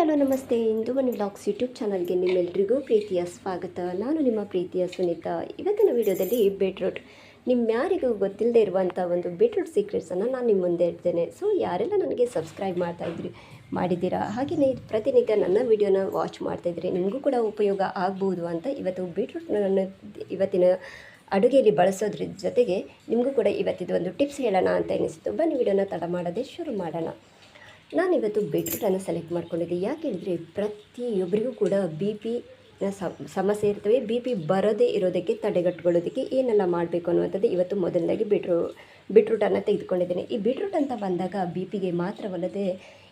Hello, ನಮಸ್ತೆ. ಇಂದು ಮನಿ vlogs YouTube ಚಾನಲ್ಗೆ ನಿಮ್ಮೆಲ್ಲರಿಗೂ ಪ್ರೀತಿಯ ಸ್ವಾಗತ. ನಾನು ನಿಮ್ಮ ಪ್ರೀತಿಯ ಸುನೀತಾ. ಇವತ್ತಿನ ವಿಡಿಯೋದಲ್ಲಿ ಬೀಟ್ರೂಟ್ ನಿಮ್ಮ್ಯಾರಿಗೂ ಗೊತ್ತಿಲ್ಲದೆ ಇರುವಂಥ ಒಂದು ಬೀಟ್ರೂಟ್ ಸೀಕ್ರೆಟ್ಸನ್ನು ನಾನು ನಿಮ್ಮ ಮುಂದೆ ಇರ್ತೇನೆ ಸೊ ಯಾರೆಲ್ಲ ನನಗೆ ಸಬ್ಸ್ಕ್ರೈಬ್ ಮಾಡ್ತಾ ಇದ್ರಿ, ಮಾಡಿದ್ದೀರಾ? ಹಾಗೆಯೇ ಪ್ರತಿನಿತ್ಯ ನನ್ನ ವಿಡಿಯೋನ ವಾಚ್ ಮಾಡ್ತಾಯಿದ್ರಿ ನಿಮಗೂ ಕೂಡ ಉಪಯೋಗ ಆಗ್ಬೋದು ಅಂತ ಇವತ್ತು ಬೀಟ್ರೂಟ್ನನ್ನು ಇವತ್ತಿನ ಅಡುಗೆಯಲ್ಲಿ ಬಳಸೋದ್ರ ಜೊತೆಗೆ ನಿಮಗೂ ಕೂಡ ಇವತ್ತಿದು ಒಂದು ಟಿಪ್ಸ್ ಹೇಳೋಣ ಅಂತ ಎನಿಸಿತು ಬನ್ನಿ, ವಿಡಿಯೋನ ತಡ ಮಾಡದೆ ಶುರು ಮಾಡೋಣ. ನಾನಿವತ್ತು ಬೀಟ್ರೂಟನ್ನು ಸೆಲೆಕ್ಟ್ ಮಾಡ್ಕೊಂಡಿದ್ದೆ. ಯಾಕೆ ಹೇಳಿದರೆ ಪ್ರತಿಯೊಬ್ಬರಿಗೂ ಕೂಡ ಬಿ ಪಿನ ಸಮಸ್ಯೆ ಇರ್ತವೆ. ಬಿ ಪಿ ಬರದೇ ಇರೋದಕ್ಕೆ ತಡೆಗಟ್ಕೊಳ್ಳೋದಕ್ಕೆ ಏನೆಲ್ಲ ಮಾಡಬೇಕು ಅನ್ನುವಂಥದ್ದು ಇವತ್ತು ಮೊದಲನೇದಾಗಿ ಬೀಟ್ರೂ ಬೀಟ್ರೂಟನ್ನು ತೆಗೆದುಕೊಂಡಿದ್ದೇನೆ. ಈ ಬೀಟ್ರೂಟ್ ಅಂತ ಬಂದಾಗ ಬಿ ಪಿಗೆ ಮಾತ್ರವಲ್ಲದೆ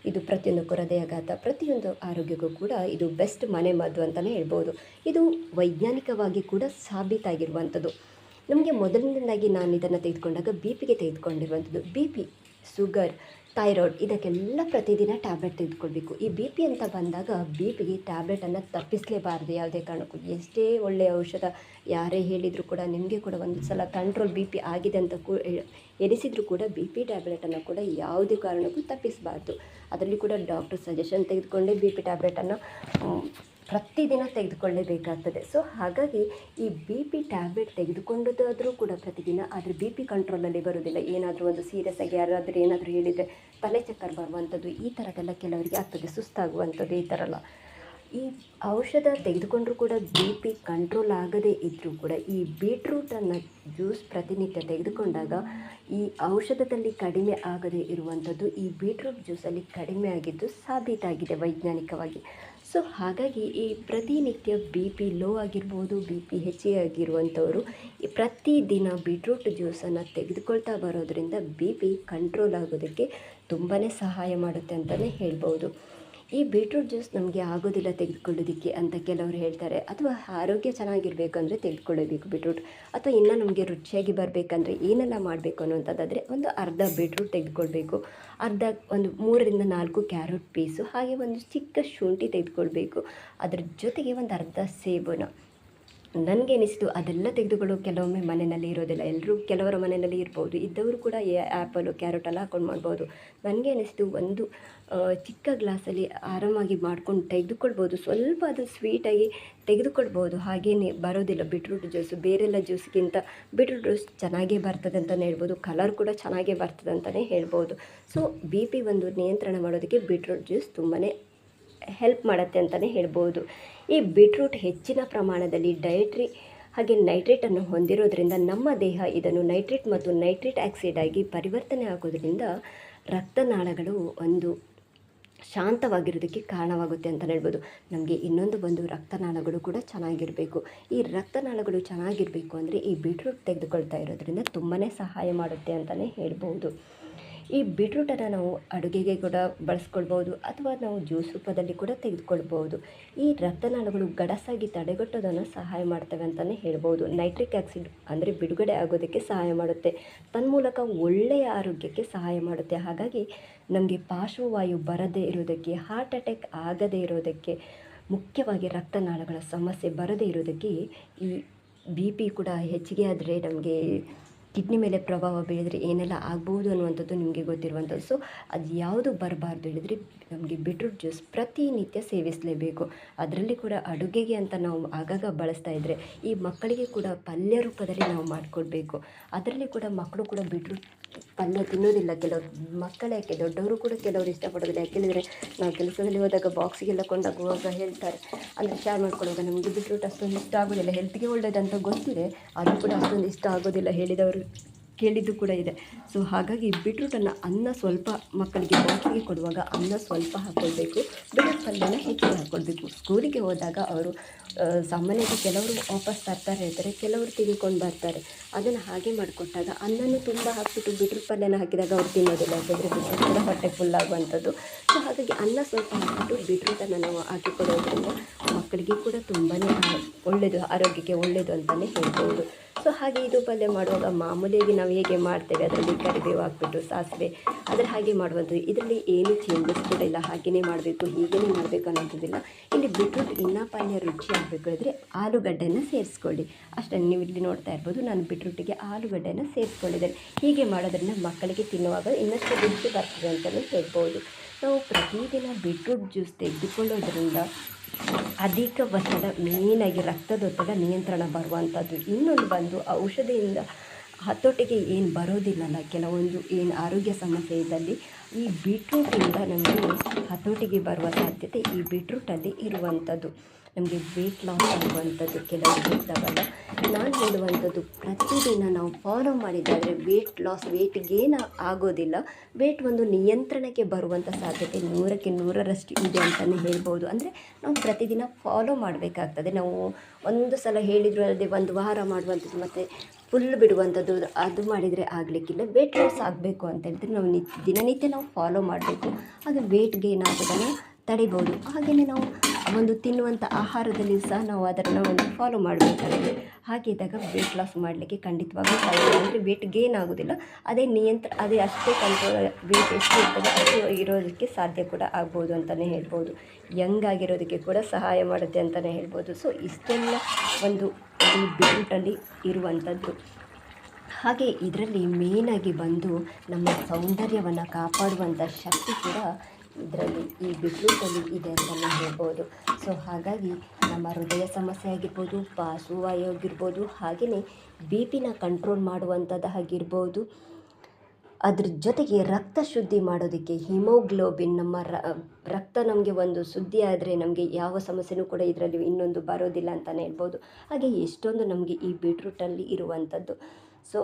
ಇದು ಪ್ರತಿಯೊಂದು ಹೃದಯಾಘಾತ ಪ್ರತಿಯೊಂದು ಆರೋಗ್ಯಕ್ಕೂ ಕೂಡ ಇದು ಬೆಸ್ಟ್ ಮನೆ ಮದ್ದು ಅಂತಲೇ ಹೇಳ್ಬೋದು. ಇದು ವೈಜ್ಞಾನಿಕವಾಗಿ ಕೂಡ ಸಾಬೀತಾಗಿರುವಂಥದ್ದು. ನಮಗೆ ಮೊದಲನೇದಾಗಿ ನಾನು ಇದನ್ನು ತೆಗೆದುಕೊಂಡಾಗ ಬಿ ಪಿಗೆ ತೆಗೆದುಕೊಂಡಿರುವಂಥದ್ದು. ಬಿ ಪಿ ಸುಗರ್ ಥೈರಾಯ್ಡ್ ಇದಕ್ಕೆಲ್ಲ ಪ್ರತಿದಿನ ಟ್ಯಾಬ್ಲೆಟ್ ತೆಗೆದುಕೊಳ್ಬೇಕು. ಈ ಬಿ ಪಿ ಅಂತ ಬಂದಾಗ ಬಿ ಪಿಗೆ ಟ್ಯಾಬ್ಲೆಟನ್ನು ತಪ್ಪಿಸಲೇಬಾರ್ದು ಯಾವುದೇ ಕಾರಣಕ್ಕೂ. ಎಷ್ಟೇ ಒಳ್ಳೆಯ ಔಷಧ ಯಾರೇ ಹೇಳಿದರೂ ಕೂಡ ನಿಮಗೆ ಕೂಡ ಒಂದು ಸಲ ಕಂಟ್ರೋಲ್ ಬಿ ಪಿ ಆಗಿದೆ ಅಂತ ಕೂ ಎನಿಸಿದರೂ ಕೂಡ ಬಿ ಪಿ ಟ್ಯಾಬ್ಲೆಟನ್ನು ಕೂಡ ಯಾವುದೇ ಕಾರಣಕ್ಕೂ ತಪ್ಪಿಸಬಾರ್ದು. ಅದರಲ್ಲಿ ಕೂಡ ಡಾಕ್ಟರ್ ಸಜೆಷನ್ ತೆಗೆದುಕೊಂಡೇ ಬಿ ಪಿ ಟ್ಯಾಬ್ಲೆಟನ್ನು ಪ್ರತಿದಿನ ತೆಗೆದುಕೊಳ್ಳಲೇಬೇಕಾಗ್ತದೆ ಸೊ ಹಾಗಾಗಿ ಈ ಬಿ ಪಿ ಟ್ಯಾಬ್ಲೆಟ್ ತೆಗೆದುಕೊಂಡದಾದರೂ ಕೂಡ ಪ್ರತಿದಿನ ಆದರೆ ಬಿ ಪಿ ಕಂಟ್ರೋಲಲ್ಲಿ ಬರೋದಿಲ್ಲ. ಏನಾದರೂ ಒಂದು ಸೀರಿಯಸ್ ಆಗಿ ಯಾರಾದರೂ ಏನಾದರೂ ಹೇಳಿದರೆ ತಲೆ ಚಕ್ಕರ್ ಬರುವಂಥದ್ದು ಈ ಥರದ್ದೆಲ್ಲ ಕೆಲವರಿಗೆ ಆಗ್ತದೆ, ಸುಸ್ತಾಗುವಂಥದ್ದು ಈ ಥರ ಈ ಔಷಧ ತೆಗೆದುಕೊಂಡರೂ ಕೂಡ ಬಿ ಪಿ ಕಂಟ್ರೋಲ್ ಆಗದೇ ಇದ್ದರೂ ಕೂಡ ಈ ಬೀಟ್ರೂಟನ್ನು ಜ್ಯೂಸ್ ಪ್ರತಿನಿತ್ಯ ತೆಗೆದುಕೊಂಡಾಗ ಈ ಔಷಧದಲ್ಲಿ ಕಡಿಮೆ ಆಗದೇ ಇರುವಂಥದ್ದು ಈ ಬೀಟ್ರೂಟ್ ಜ್ಯೂಸಲ್ಲಿ ಕಡಿಮೆ ಆಗಿದ್ದು ಸಾಬೀತಾಗಿದೆ ವೈಜ್ಞಾನಿಕವಾಗಿ. ಸೊ ಹಾಗಾಗಿ ಈ ಪ್ರತಿನಿತ್ಯ ಬಿ ಪಿ ಲೋ ಆಗಿರ್ಬೋದು ಬಿ ಪಿ ಹೆಚ್ಚಿಗೆ ಆಗಿರುವಂಥವರು ಪ್ರತಿದಿನ ಬೀಟ್ರೂಟ್ ಜ್ಯೂಸನ್ನು ತೆಗೆದುಕೊಳ್ತಾ ಬರೋದರಿಂದ ಬಿ ಪಿ ಕಂಟ್ರೋಲ್ ಆಗೋದಕ್ಕೆ ತುಂಬಾ ಸಹಾಯ ಮಾಡುತ್ತೆ ಅಂತಲೇ ಹೇಳ್ಬೋದು. ಈ ಬೀಟ್ರೂಟ್ ಜ್ಯೂಸ್ ನಮಗೆ ಆಗೋದಿಲ್ಲ ತೆಗೆದುಕೊಳ್ಳೋದಕ್ಕೆ ಅಂತ ಕೆಲವರು ಹೇಳ್ತಾರೆ. ಅಥವಾ ಆರೋಗ್ಯ ಚೆನ್ನಾಗಿರಬೇಕು ಅಂದರೆ ತೆಗೆದುಕೊಳ್ಳಬೇಕು ಬೀಟ್ರೂಟ್ ಅಥವಾ ಇನ್ನೂ ನಮಗೆ ರುಚಿಯಾಗಿ ಬರಬೇಕಂದ್ರೆ ಏನೆಲ್ಲ ಮಾಡಬೇಕು ಅನ್ನೋಂಥದ್ದಾದರೆ ಒಂದು ಅರ್ಧ ಬೀಟ್ರೂಟ್ ತೆಗೆದುಕೊಳ್ಬೇಕು. ಅರ್ಧ ಒಂದು ಮೂರರಿಂದ ನಾಲ್ಕು ಕ್ಯಾರೆಟ್ ಪೀಸು ಹಾಗೆ ಒಂದು ಚಿಕ್ಕ ಶುಂಠಿ ತೆಗೆದುಕೊಳ್ಬೇಕು. ಅದ್ರ ಜೊತೆಗೆ ಒಂದು ಅರ್ಧ ಸೇಬುನ ನನಗೆ ಅನಿಸಿತು ಅದೆಲ್ಲ ತೆಗೆದುಕೊಳ್ಳೋ ಕೆಲವೊಮ್ಮೆ ಮನೆಯಲ್ಲಿ ಇರೋದಿಲ್ಲ. ಎಲ್ಲರೂ ಕೆಲವರ ಮನೆಯಲ್ಲಿ ಇರ್ಬೋದು, ಇದ್ದವರು ಕೂಡ ಆ್ಯಪಲು ಕ್ಯಾರೆಟೆಲ್ಲ ಹಾಕೊಂಡು ಮಾಡ್ಬೋದು. ನನಗೆ ಅನಿಸಿತು ಒಂದು ಚಿಕ್ಕ ಗ್ಲಾಸಲ್ಲಿ ಆರಾಮಾಗಿ ಮಾಡ್ಕೊಂಡು ತೆಗೆದುಕೊಳ್ಬೋದು. ಸ್ವಲ್ಪ ಅದು ಸ್ವೀಟಾಗಿ ತೆಗೆದುಕೊಳ್ಬೋದು. ಹಾಗೇನೆ ಬರೋದಿಲ್ಲ. ಬಿಟ್ರೂಟ್ ಜ್ಯೂಸು ಬೇರೆಲ್ಲ ಜ್ಯೂಸ್ಗಿಂತ ಬಿಟ್ರೂಟ್ ಜ್ಯೂಸ್ ಚೆನ್ನಾಗೇ ಬರ್ತದೆ ಅಂತಲೇ ಹೇಳ್ಬೋದು. ಕಲರ್ ಕೂಡ ಚೆನ್ನಾಗೇ ಬರ್ತದೆ ಅಂತಲೇ ಹೇಳ್ಬೋದು. ಸೊ ಬಿ ಪಿ ಒಂದು ನಿಯಂತ್ರಣ ಮಾಡೋದಕ್ಕೆ ಬಿಟ್ರೂಟ್ ಜ್ಯೂಸ್ ತುಂಬಾ ಹೆಲ್ಪ್ ಮಾಡುತ್ತೆ ಅಂತಲೇ ಹೇಳ್ಬೋದು. ಈ ಬೀಟ್ರೂಟ್ ಹೆಚ್ಚಿನ ಪ್ರಮಾಣದಲ್ಲಿ ಡಯಟ್ರಿ ಹಾಗೆ ನೈಟ್ರೇಟನ್ನು ಹೊಂದಿರೋದ್ರಿಂದ ನಮ್ಮ ದೇಹ ಇದನ್ನು ನೈಟ್ರೇಟ್ ಮತ್ತು ನೈಟ್ರೇಟ್ ಆಕ್ಸೈಡ್ ಆಗಿ ಪರಿವರ್ತನೆ ಆಗೋದ್ರಿಂದ ರಕ್ತನಾಳಗಳು ಒಂದು ಶಾಂತವಾಗಿರೋದಕ್ಕೆ ಕಾರಣವಾಗುತ್ತೆ ಅಂತ ಹೇಳ್ಬೋದು. ನಮಗೆ ಇನ್ನೊಂದು ಬಂದು ರಕ್ತನಾಳಗಳು ಕೂಡ ಚೆನ್ನಾಗಿರಬೇಕು. ಈ ರಕ್ತನಾಳಗಳು ಚೆನ್ನಾಗಿರಬೇಕು ಅಂದರೆ ಈ ಬೀಟ್ರೂಟ್ ತೆಗೆದುಕೊಳ್ತಾ ಇರೋದ್ರಿಂದ ತುಂಬಾ ಸಹಾಯ ಮಾಡುತ್ತೆ ಅಂತಲೇ ಹೇಳ್ಬೋದು. ಈ ಬೀಟ್ರೂಟನ್ನು ನಾವು ಅಡುಗೆಗೆ ಕೂಡ ಬಳಸ್ಕೊಳ್ಬೋದು ಅಥವಾ ನಾವು ಜ್ಯೂಸ್ ರೂಪದಲ್ಲಿ ಕೂಡ ತೆಗೆದುಕೊಳ್ಬೋದು. ಈ ರಕ್ತನಾಳಗಳು ಗಡಸಾಗಿ ತಡೆಗಟ್ಟೋದನ್ನು ಸಹಾಯ ಮಾಡ್ತವೆ ಅಂತಲೇ ಹೇಳ್ಬೋದು. ನೈಟ್ರಿಕ್ ಆ್ಯಕ್ಸಿಡ್ ಅಂದರೆ ಬಿಡುಗಡೆ ಆಗೋದಕ್ಕೆ ಸಹಾಯ ಮಾಡುತ್ತೆ. ತನ್ಮೂಲಕ ಒಳ್ಳೆಯ ಆರೋಗ್ಯಕ್ಕೆ ಸಹಾಯ ಮಾಡುತ್ತೆ. ಹಾಗಾಗಿ ನಮಗೆ ಪಾರ್ಶ್ವವಾಯು ಬರದೇ ಇರೋದಕ್ಕೆ ಹಾರ್ಟ್ ಅಟ್ಯಾಕ್ ಆಗದೇ ಇರೋದಕ್ಕೆ, ಮುಖ್ಯವಾಗಿ ರಕ್ತನಾಳಗಳ ಸಮಸ್ಯೆ ಬರದೇ ಇರೋದಕ್ಕೆ ಈ ಬಿ ಪಿ ಕೂಡ ಹೆಚ್ಚಿಗೆ ಆದರೆ ನಮಗೆ ಕಿಡ್ನಿ ಮೇಲೆ ಪ್ರಭಾವ ಬೀಳಿದರೆ ಏನೆಲ್ಲ ಆಗ್ಬೋದು ಅನ್ನುವಂಥದ್ದು ನಿಮಗೆ ಗೊತ್ತಿರುವಂಥದ್ದು. ಸೊ ಅದು ಯಾವುದು ಬರಬಾರ್ದು ಹೇಳಿದರೆ ನಮಗೆ ಬೀಟ್ರೂಟ್ ಜ್ಯೂಸ್ ಪ್ರತಿನಿತ್ಯ ಸೇವಿಸಲೇಬೇಕು. ಅದರಲ್ಲಿ ಕೂಡ ಅಡುಗೆಗೆ ಅಂತ ನಾವು ಆಗಾಗ ಬಳಸ್ತಾ ಇದ್ದರೆ ಈ ಮಕ್ಕಳಿಗೆ ಕೂಡ ಪಲ್ಯ ರೂಪದಲ್ಲಿ ನಾವು ಮಾಡಿಕೊಡ್ಬೇಕು. ಅದರಲ್ಲಿ ಕೂಡ ಮಕ್ಕಳು ಕೂಡ ಬೀಟ್ರೂಟ್ ಪಲ್ಯ ತಿನ್ನೋದಿಲ್ಲ. ಕೆಲವರು ಮಕ್ಕಳು ಯಾಕೆ, ದೊಡ್ಡವರು ಕೂಡ ಕೆಲವರು ಇಷ್ಟಪಡೋದಿಲ್ಲ. ಯಾಕೆಂದರೆ ನಾವು ಕೆಲಸದಲ್ಲಿ ಹೋದಾಗ ಬಾಕ್ಸಿಗೆಲ್ಲ ಕೊಂಡೋಗುವಾಗ ಹೇಳ್ತಾರೆ ಅಂದರೆ ಶೇರ್ ಮಾಡ್ಕೊಳ್ಳುವಾಗ ನಮಗೆ ಬಿಟ್ರೂಟ್ ಅಷ್ಟೊಂದು ಇಷ್ಟ ಆಗೋದಿಲ್ಲ. ಹೆಲ್ತ್ಗೆ ಒಳ್ಳೇದಂತ ಗೊತ್ತಿದೆ ಅದು ಕೂಡ ಅಷ್ಟೊಂದು ಇಷ್ಟ ಆಗೋದಿಲ್ಲ, ಹೇಳಿದವರು. ಕೇಳಿದ್ದು ಕೂಡ ಇದೆ. ಸೊ ಹಾಗಾಗಿ ಬೀಟ್ರೂಟನ್ನು ಅನ್ನ ಸ್ವಲ್ಪ ಮಕ್ಕಳಿಗೆ ಬಾಕಿಗೆ ಕೊಡುವಾಗ ಅನ್ನ ಸ್ವಲ್ಪ ಹಾಕ್ಕೊಳ್ಬೇಕು ಬೀಟ್ರೂಟ್ ಪಲ್ಯನ ಹೆಚ್ಚಿಗೆ ಹಾಕ್ಕೊಳ್ಬೇಕು ಸ್ಕೂಲಿಗೆ ಹೋದಾಗ ಅವರು ಸಾಮಾನ್ಯವಾಗಿ ಕೆಲವರು ವಾಪಸ್ ತರ್ತಾರೆ ಇರ್ತಾರೆ ಕೆಲವರು ತಿನ್ಕೊಂಡು ಬರ್ತಾರೆ. ಅದನ್ನು ಹಾಗೆ ಮಾಡಿಕೊಟ್ಟಾಗ ಅನ್ನನೂ ತುಂಬ ಹಾಕ್ಬಿಟ್ಟು ಬೀಟ್ರೂಟ್ ಪಲ್ಯನ ಹಾಕಿದಾಗ ಅವ್ರು ತಿನ್ನೋದಿಲ್ಲ. ಯಾಕಂದರೆ ಬೀಟ್ರೂಟ್ ಕೂಡ ಹೊಟ್ಟೆ ಫುಲ್ ಆಗುವಂಥದ್ದು. ಸೊ ಹಾಗಾಗಿ ಅನ್ನ ಸ್ವಲ್ಪ ಹಾಕ್ಬಿಟ್ಟು ಬೀಟ್ರೂಟನ್ನು ನಾವು ಹಾಕಿ ಕೊಡೋದ್ರಿಂದ ಮಕ್ಕಳಿಗೆ ಕೂಡ ತುಂಬಾ ಒಳ್ಳೆಯದು ಆರೋಗ್ಯಕ್ಕೆ ಒಳ್ಳೆಯದು ಅಂತಲೇ ಹೇಳ್ಬೋದು. ಸೊ ಹಾಗೆ ಇದು ಪಲ್ಯ ಮಾಡುವಾಗ ಮಾಮೂಲಿಯಾಗಿ ನಾವು ಹೇಗೆ ಮಾಡ್ತೇವೆ, ಅದರಲ್ಲಿ ಕರಿಬೇವು ಹಾಕ್ಬಿಟ್ಟು, ಸಾಸಿವೆ, ಅದರ ಹಾಗೆ ಮಾಡುವಂಥದ್ದು. ಇದರಲ್ಲಿ ಏನು ಚೇಂಜಸ್ ಕೂಡ ಇಲ್ಲ ಹಾಗೆಯೇ ಮಾಡಬೇಕು ಹೀಗೇ ಮಾಡಬೇಕು ಅನ್ನೋದಿಲ್ಲ ಇಲ್ಲಿ ಬಿಟ್ರೂಟ್ ಇನ್ನೂ ಪಲ್ಯ ರುಚಿ ಆಗಬೇಕು ಅಂದರೆ ಆಲೂಗಡ್ಡೆನ ಸೇರಿಸ್ಕೊಳ್ಳಿ. ಅಷ್ಟೇ, ನೀವು ಇಲ್ಲಿ ನೋಡ್ತಾ ಇರ್ಬೋದು, ನಾನು ಬಿಟ್ರೂಟಿಗೆ ಆಲೂಗಡ್ಡೆನ ಸೇರಿಸ್ಕೊಂಡಿದ್ದೇನೆ. ಹೀಗೆ ಮಾಡೋದ್ರಿಂದ ಮಕ್ಕಳಿಗೆ ತಿನ್ನುವಾಗ ಇನ್ನಷ್ಟು ರುಚಿ ಬರ್ತದೆ ಅಂತಲೇ ಹೇಳ್ಬೋದು. ನಾವು ಪ್ರತಿದಿನ ಬಿಟ್ರೂಟ್ ಜ್ಯೂಸ್ ತೆಗೆದುಕೊಳ್ಳೋದ್ರಿಂದ ಅಧಿಕ ಒತ್ತಡ ಮೇಯ್ನಾಗಿ ರಕ್ತದೊತ್ತಡ ನಿಯಂತ್ರಣ ಬರುವಂಥದ್ದು. ಇನ್ನೊಂದು ಬಂದು ಔಷಧಿಯಿಂದ ಹತೋಟಿಗೆ ಏನು ಬರೋದಿಲ್ಲಲ್ಲ ಕೆಲವೊಂದು ಏನು ಆರೋಗ್ಯ ಸಮಸ್ಯೆ ಇದ್ದಲ್ಲಿ ಈ ಬೀಟ್ರೂಟಿಂದ ನಮಗೆ ಹತೋಟಿಗೆ ಬರುವ ಸಾಧ್ಯತೆ ಈ ಬೀಟ್ರೂಟಲ್ಲಿ ಇರುವಂಥದ್ದು. ನಮಗೆ ವೆಯ್ಟ್ ಲಾಸ್ ಆಗುವಂಥದ್ದು. ಕೆಲವೊಂದು ಇದ್ದಾವಲ್ಲ ನಾನು ಹೇಳುವಂಥದ್ದು, ಪ್ರತಿದಿನ ನಾವು ಫಾಲೋ ಮಾಡಿದ್ದಾದರೆ ವೆಯ್ಟ್ ಲಾಸ್ ವೆಯ್ಟ್ ಗೇನ್ ಆಗೋದಿಲ್ಲ. ವೇಟ್ ಒಂದು ನಿಯಂತ್ರಣಕ್ಕೆ ಬರುವಂಥ ಸಾಧ್ಯತೆ ನೂರಕ್ಕೆ ನೂರರಷ್ಟು ಇದೆ ಅಂತಲೇ ಹೇಳ್ಬೋದು. ಅಂದರೆ ನಾವು ಪ್ರತಿದಿನ ಫಾಲೋ ಮಾಡಬೇಕಾಗ್ತದೆ. ನಾವು ಒಂದು ಸಲ ಹೇಳಿದ್ರು ಅಲ್ಲದೆ ಒಂದು ವಾರ ಮಾಡುವಂಥದ್ದು ಮತ್ತು ಫುಲ್ ಬಿಡುವಂಥದ್ದು ಅದು ಮಾಡಿದರೆ ಆಗಲಿಕ್ಕಿಲ್ಲ. ವೇಟ್ ಲಾಸ್ ಆಗಬೇಕು ಅಂತ ಹೇಳಿದ್ರೆ ನಾವು ನಿತ್ಯ ದಿನನಿತ್ಯ ನಾವು ಫಾಲೋ ಮಾಡಬೇಕು. ಅದು ವೆಯ್ಟ್ ಗೇನ್ ಆಗೋದನ್ನು ತಡಿಬೋದು. ಹಾಗೆಯೇ ನಾವು ಒಂದು ತಿನ್ನುವಂಥ ಆಹಾರದಲ್ಲಿ ಸಹ ನಾವು ಅದನ್ನು ಒಂದು ಫಾಲೋ ಮಾಡಬೇಕಾಗಿದೆ ಹಾಗಿದ್ದಾಗ ವೇಟ್ ಲಾಸ್ ಮಾಡಲಿಕ್ಕೆ ಖಂಡಿತವಾಗ್ಲೂ ಸಾಧ್ಯ ಅಂದರೆ ವೆಯ್ಟ್ ಗೇನ್ ಆಗೋದಿಲ್ಲ. ಅದೇ ನಿಯಂತ್ರ, ಅದೇ ಅಷ್ಟೇ ಕಂಟ್ರೋಲ್ ವೆಯ್ಟ್ ಎಷ್ಟು ಇರ್ತದೆ ಅಷ್ಟು ಇರೋದಕ್ಕೆ ಸಾಧ್ಯ ಕೂಡ ಆಗ್ಬೋದು ಅಂತಲೇ ಹೇಳ್ಬೋದು. ಯಂಗ್ ಆಗಿರೋದಕ್ಕೆ ಕೂಡ ಸಹಾಯ ಮಾಡುತ್ತೆ ಅಂತಲೇ ಹೇಳ್ಬೋದು. ಸೊ ಇಷ್ಟೆಲ್ಲ ಒಂದು ಈ ಬೆಲ್ಟಲ್ಲಿ ಇರುವಂಥದ್ದು. ಹಾಗೆ ಇದರಲ್ಲಿ ಮೇನಾಗಿ ಬಂದು ನಮ್ಮ ಸೌಂದರ್ಯವನ್ನು ಕಾಪಾಡುವಂಥ ಶಕ್ತಿ ಕೂಡ ಇದರಲ್ಲಿ ಈ ಬೀಟ್ರೂಟಲ್ಲಿ ಇದೆ ಅಂತಲೇ ಹೇಳ್ಬೋದು. ಸೊ ಹಾಗಾಗಿ ನಮ್ಮ ಹೃದಯ ಸಮಸ್ಯೆ ಆಗಿರ್ಬೋದು ಪಾರ್ಶ್ವವಾಯು ಆಗಿರ್ಬೋದು ಹಾಗೆಯೇ ಬಿ ಪಿನ ಕಂಟ್ರೋಲ್ ಮಾಡುವಂಥದ್ದು ಆಗಿರ್ಬೋದು. ಅದ್ರ ಜೊತೆಗೆ ರಕ್ತ ಶುದ್ಧಿ ಮಾಡೋದಕ್ಕೆ ಹಿಮೋಗ್ಲೋಬಿನ್ ನಮ್ಮ ರಕ್ತ ನಮಗೆ ಒಂದು ಶುದ್ಧಿ ಆದರೆ ನಮಗೆ ಯಾವ ಸಮಸ್ಯೆನೂ ಕೂಡ ಇದರಲ್ಲಿ ಇನ್ನೊಂದು ಬರೋದಿಲ್ಲ ಅಂತಲೇ ಹೇಳ್ಬೋದು. ಹಾಗೆ ಎಷ್ಟೊಂದು ನಮಗೆ ಈ ಬೀಟ್ರೂಟಲ್ಲಿ ಇರುವಂಥದ್ದು. ಸೊ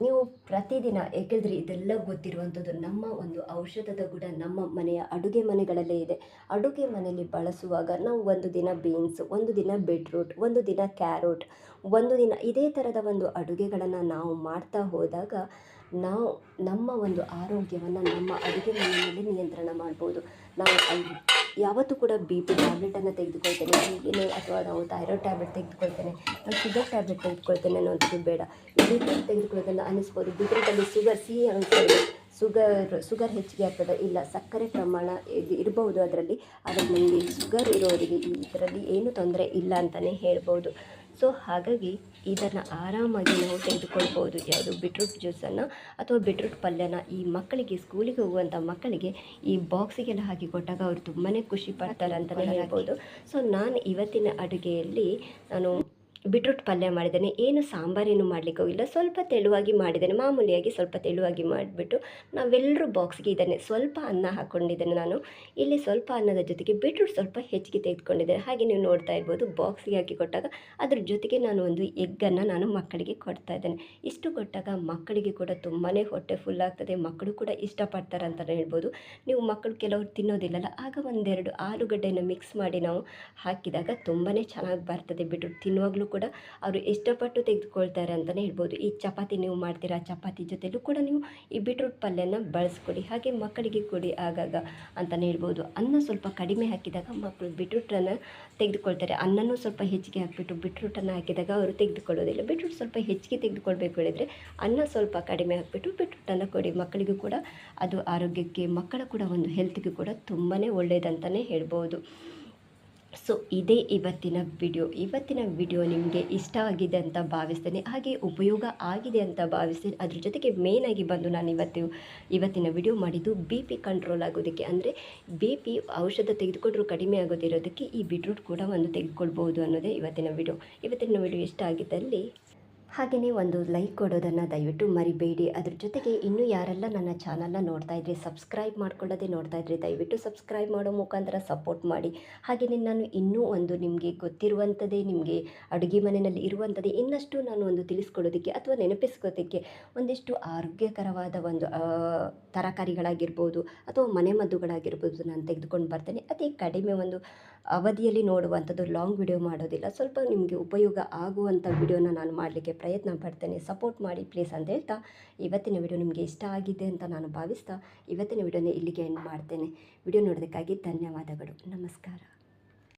ನೀವು ಪ್ರತಿದಿನ ಏಕೆಂದರೆ ಇದೆಲ್ಲ ಗೊತ್ತಿರುವಂಥದ್ದು ನಮ್ಮ ಒಂದು ಔಷಧದ ಗುಣ ನಮ್ಮ ಮನೆಯ ಅಡುಗೆ ಮನೆಗಳಲ್ಲೇ ಇದೆ. ಅಡುಗೆ ಮನೆಯಲ್ಲಿ ಬಳಸುವಾಗ ನಾವು ಒಂದು ದಿನ ಬೀನ್ಸ್, ಒಂದು ದಿನ ಬೀಟ್ರೂಟ್ ಒಂದು ದಿನ ಕ್ಯಾರೋಟ್ ಒಂದು ದಿನ ಇದೇ ಥರದ ಒಂದು ಅಡುಗೆಗಳನ್ನು ನಾವು ಮಾಡ್ತಾ ಹೋದಾಗ ನಾವು ನಮ್ಮ ಒಂದು ಆರೋಗ್ಯವನ್ನು, ನಮ್ಮ ಅಡುಗೆ ಮನೆಯಲ್ಲಿ ನಿಯಂತ್ರಣ ಮಾಡ್ಬೋದು. ನಾವು ಅಲ್ಲಿ ಯಾವತ್ತೂ ಕೂಡ ಬಿ ಪಿ ಟ್ಯಾಬ್ಲೆಟನ್ನು ತೆಗೆದುಕೊಳ್ತೇನೆ. ಏನು ಅಥವಾ ನಾವು ಥೈರಾಯ್ಡ್ ಟ್ಯಾಬ್ಲೆಟ್ ತೆಗೆದುಕೊಳ್ತೇನೆ ನಾನು ಶುಗರ್ ಟ್ಯಾಬ್ಲೆಟ್ ತೆಗೆದುಕೊಳ್ತೇನೆ ಅನ್ನೋದು ಬೇಡ. ಬೀಟ್ರೂಟ್ ತೆಗೆದುಕೊಳ್ಳೋದನ್ನು ಅನ್ನಿಸ್ಬೋದು ಬೀಟ್ರೂಟಲ್ಲಿ ಶುಗರ್ ಸಿಹಿ ಅನಿಸ್ಬೋದು ಶುಗರ್ ಶುಗರ್ ಹೆಚ್ಚಿಗೆ ಆಗ್ತದೆ. ಇಲ್ಲ, ಸಕ್ಕರೆ ಪ್ರಮಾಣ ಇದು ಇರಬಹುದು ಅದರಲ್ಲಿ. ಆದರೆ ನನಗೆ ಶುಗರ್ ಇರೋರಿಗೆ ಇದರಲ್ಲಿ ಏನೂ ತೊಂದರೆ ಇಲ್ಲ ಅಂತಲೇ ಹೇಳ್ಬೋದು. ಸೊ ಹಾಗಾಗಿ ಇದನ್ನು ಆರಾಮಾಗಿ ನಾವು ತೆಗೆದುಕೊಳ್ಬೋದು ಯಾವುದು ಬಿಟ್ರೂಟ್ ಜ್ಯೂಸನ್ನು ಅಥವಾ ಬಿಟ್ರೂಟ್ ಪಲ್ಯನ ಈ ಮಕ್ಕಳಿಗೆ ಸ್ಕೂಲಿಗೆ ಹೋಗುವಂಥ ಮಕ್ಕಳಿಗೆ ಈ ಬಾಕ್ಸಿಗೆಲ್ಲ ಹಾಕಿ ಕೊಟ್ಟಾಗ ಅವರು ತುಂಬಾ ಖುಷಿ ಪಡ್ತಾರೆ ಅಂತಲೇ ಹೇಳ್ಬೋದು. ಸೊ ನಾನು ಇವತ್ತಿನ ಅಡುಗೆಯಲ್ಲಿ ನಾನು ಬೀಟ್ರೂಟ್ ಪಲ್ಯ ಮಾಡಿದ್ದೇನೆ. ಏನು ಸಾಂಬಾರೇನು ಮಾಡಲಿಕ್ಕೂ ಇಲ್ಲ. ಸ್ವಲ್ಪ ತೆಳುವಾಗಿ ಮಾಡಿದ್ದೇನೆ. ಮಾಮೂಲಿಯಾಗಿ ಸ್ವಲ್ಪ ತೆಳುವಾಗಿ ಮಾಡಿಬಿಟ್ಟು ನಾವೆಲ್ಲರೂ ಬಾಕ್ಸ್ಗೆ ಇದನ್ನೇ ಸ್ವಲ್ಪ ಅನ್ನ ಹಾಕ್ಕೊಂಡಿದ್ದೇನೆ ನಾನು. ಇಲ್ಲಿ ಸ್ವಲ್ಪ ಅನ್ನದ ಜೊತೆಗೆ ಬಿಟ್ರೂಟ್ ಸ್ವಲ್ಪ ಹೆಚ್ಚಿಗೆ ತೆಗೆದುಕೊಂಡಿದ್ದೇನೆ. ಹಾಗೆ ನೀವು ನೋಡ್ತಾ ಇರ್ಬೋದು ಬಾಕ್ಸ್ಗೆ ಹಾಕಿ ಕೊಟ್ಟಾಗ ಅದ್ರ ಜೊತೆಗೆ ನಾನು ಒಂದು ಎಗ್ಗನ್ನು ನಾನು ಮಕ್ಕಳಿಗೆ ಕೊಡ್ತಾ ಇದ್ದೇನೆ. ಇಷ್ಟು ಕೊಟ್ಟಾಗ ಮಕ್ಕಳಿಗೆ ಕೂಡ ತುಂಬಾ ಹೊಟ್ಟೆ ಫುಲ್ ಆಗ್ತದೆ. ಮಕ್ಕಳು ಕೂಡ ಇಷ್ಟಪಡ್ತಾರೆ ಅಂತಲೇ ಹೇಳ್ಬೋದು. ನೀವು ಮಕ್ಕಳು ಕೆಲವರು ತಿನ್ನೋದಿಲ್ಲಲ್ಲ, ಆಗ ಒಂದೆರಡು ಆಲೂಗಡ್ಡೆಯನ್ನು ಮಿಕ್ಸ್ ಮಾಡಿ ನಾವು ಹಾಕಿದಾಗ ತುಂಬಾ ಚೆನ್ನಾಗಿ ಬರ್ತದೆ ಬಿಟ್ರೂಟ್ ತಿನ್ನುವಾಗಲೂ ಅವರು ಇಷ್ಟಪಟ್ಟು ತೆಗೆದುಕೊಳ್ತಾರೆ ಅಂತಲೇ ಹೇಳ್ಬೋದು. ಈ ಚಪಾತಿ ನೀವು ಮಾಡ್ತೀರಾ, ಚಪಾತಿ ಜೊತೆಲೂ ಕೂಡ ನೀವು ಈ ಬೀಟ್ರೂಟ್ ಪಲ್ಯನ ಬಳಸ್ಕೊಡಿ, ಹಾಗೆ ಮಕ್ಕಳಿಗೆ ಕೊಡಿ ಆಗಾಗ ಅಂತಲೇ ಹೇಳ್ಬೋದು. ಅನ್ನ ಸ್ವಲ್ಪ ಕಡಿಮೆ ಹಾಕಿದಾಗ ಮಕ್ಕಳು ಬೀಟ್ರೂಟನ್ನು ತೆಗೆದುಕೊಳ್ತಾರೆ. ಅನ್ನನೂ ಸ್ವಲ್ಪ ಹೆಚ್ಚಿಗೆ ಹಾಕಿಬಿಟ್ಟು ಬೀಟ್ರೂಟನ್ನು ಹಾಕಿದಾಗ ಅವರು ತೆಗೆದುಕೊಳ್ಳೋದಿಲ್ಲ. ಬೀಟ್ರೂಟ್ ಸ್ವಲ್ಪ ಹೆಚ್ಚಿಗೆ ತೆಗೆದುಕೊಳ್ಬೇಕು ಹೇಳಿದರೆ ಅನ್ನ ಸ್ವಲ್ಪ ಕಡಿಮೆ ಹಾಕಿಬಿಟ್ಟು ಬೀಟ್ರೂಟನ್ನು ಕೊಡಿ. ಮಕ್ಕಳಿಗೂ ಕೂಡ ಅದು ಆರೋಗ್ಯಕ್ಕೆ, ಮಕ್ಕಳ ಕೂಡ ಒಂದು ಹೆಲ್ತ್ಗೆ ಕೂಡ ತುಂಬಾ ಒಳ್ಳೆಯದಂತಲೇ ಹೇಳ್ಬೋದು. ಸೊ ಇದೇ ಇವತ್ತಿನ ವಿಡಿಯೋ. ಇವತ್ತಿನ ವಿಡಿಯೋ ನಿಮಗೆ ಇಷ್ಟ ಆಗಿದೆ ಅಂತ ಭಾವಿಸ್ತೇನೆ. ಹಾಗೆ ಉಪಯೋಗ ಆಗಿದೆ ಅಂತ ಭಾವಿಸ್ತೇನೆ. ಅದ್ರ ಜೊತೆಗೆ ಮೇಯ್ನಾಗಿ ಬಂದು ನಾನು ಇವತ್ತು, ಇವತ್ತಿನ ವಿಡಿಯೋ ಮಾಡಿದ್ದು ಬಿ ಪಿ ಕಂಟ್ರೋಲ್ ಆಗೋದಕ್ಕೆ. ಅಂದರೆ ಬಿ ಪಿ ಔಷಧ ತೆಗೆದುಕೊಂಡ್ರೂ ಕಡಿಮೆ ಆಗೋದಿರೋದಕ್ಕೆ ಈ ಬಿಟ್ರೂಟ್ ಕೂಡ ಒಂದು ತೆಗೆದುಕೊಳ್ಬೋದು ಅನ್ನೋದೇ ಇವತ್ತಿನ ವಿಡಿಯೋ. ಇವತ್ತಿನ ವಿಡಿಯೋ ಇಷ್ಟ ಆಗಿದ್ದಲ್ಲಿ ಹಾಗೆಯೇ ಒಂದು ಲೈಕ್ ಕೊಡೋದನ್ನು ದಯವಿಟ್ಟು ಮರಿಬೇಡಿ. ಅದ್ರ ಜೊತೆಗೆ ಇನ್ನೂ ಯಾರೆಲ್ಲ ನನ್ನ ಚಾನಲ್ನ ನೋಡ್ತಾ ಇದ್ರಿ ಸಬ್ಸ್ಕ್ರೈಬ್ ಮಾಡ್ಕೊಳ್ಳೋದೇ ನೋಡ್ತಾ ಇದ್ರಿ ದಯವಿಟ್ಟು ಸಬ್ಸ್ಕ್ರೈಬ್ ಮಾಡೋ ಮುಖಾಂತರ ಸಪೋರ್ಟ್ ಮಾಡಿ. ಹಾಗೆಯೇ ನಾನು ಇನ್ನೂ ಒಂದು ನಿಮಗೆ ಗೊತ್ತಿರುವಂಥದ್ದೇ ನಿಮಗೆ ಅಡುಗೆ ಮನೆಯಲ್ಲಿ ಇರುವಂಥದ್ದೇ ಇನ್ನಷ್ಟು ನಾನು ಒಂದು ತಿಳಿಸ್ಕೊಳ್ಳೋದಕ್ಕೆ ಅಥವಾ ನೆನಪಿಸ್ಕೋದಕ್ಕೆ ಒಂದಿಷ್ಟು ಆರೋಗ್ಯಕರವಾದ ಒಂದು ತರಕಾರಿಗಳಾಗಿರ್ಬೋದು ಅಥವಾ ಮನೆಮದ್ದುಗಳಾಗಿರ್ಬೋದು ನಾನು ತೆಗೆದುಕೊಂಡು ಬರ್ತೇನೆ. ಅದೇ ಕಡಿಮೆ ಒಂದು ಅವಧಿಯಲ್ಲಿ ನೋಡುವಂಥದ್ದು ಲಾಂಗ್ ವಿಡಿಯೋ ಮಾಡೋದಿಲ್ಲ. ಸ್ವಲ್ಪ ನಿಮಗೆ ಉಪಯೋಗ ಆಗುವಂಥ ವಿಡಿಯೋನ ನಾನು ಮಾಡಲಿಕ್ಕೆ ಪ್ರಯತ್ನ ಪಡ್ತೇನೆ. ಸಪೋರ್ಟ್ ಮಾಡಿ ಪ್ಲೀಸ್ ಅಂತ ಹೇಳ್ತಾ, ಇವತ್ತಿನ ವಿಡಿಯೋ ನಿಮಗೆ ಇಷ್ಟ ಆಗಿದೆ ಅಂತ ನಾನು ಭಾವಿಸ್ತಾ, ಇವತ್ತಿನ ವಿಡಿಯೋನ ಇಲ್ಲಿಗೆ ಎಂಡ್ ಮಾಡ್ತೇನೆ. ವಿಡಿಯೋ ನೋಡೋದಕ್ಕಾಗಿ ಧನ್ಯವಾದಗಳು. ನಮಸ್ಕಾರ.